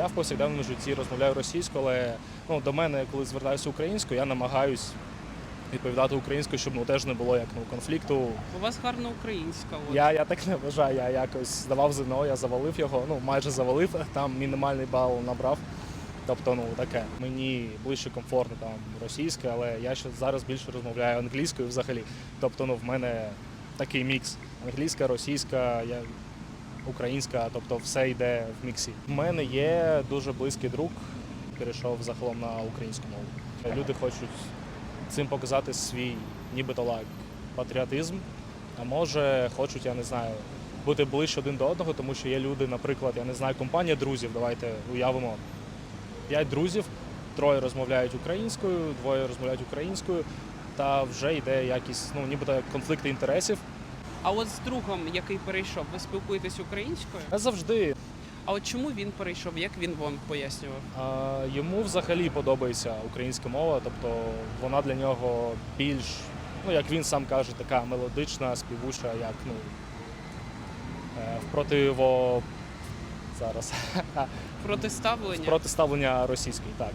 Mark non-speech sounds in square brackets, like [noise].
Я в повсякденному житті розмовляю російською, але ну, до мене, коли звертаюся українською, я намагаюсь відповідати українською, щоб ну, теж не було як ну, конфлікту. У вас гарна українська. От. Я, я так не вважаю, я якось здавав ЗНО, я завалив його, ну майже завалив, там мінімальний бал набрав. Тобто, ну таке. Мені ближче комфортно там російське, але я ще зараз більше розмовляю англійською взагалі. Тобто, ну в мене такий мікс. Англійська, російська, я, українська, тобто все йде в міксі. У мене є дуже близький друг, перейшов загалом на українську мову. Люди хочуть цим показати свій нібито лайк патріотизм, а може хочуть, я не знаю, бути ближче один до одного, тому що є люди, наприклад, я не знаю, компанія друзів, давайте уявимо. П'ять друзів, троє розмовляють українською, двоє розмовляють українською, та вже йде якісь, ну нібито конфлікти інтересів. А от з другом, який перейшов, ви спілкуєтесь українською? Завжди А от чому він перейшов? Як він вам пояснював? а, йому взагалі подобається українська мова, тобто вона для нього більш, ну як він сам каже, така мелодична, співуча, як ну е, в зараз [laughs] Протиставлення? протиставлення російській, так.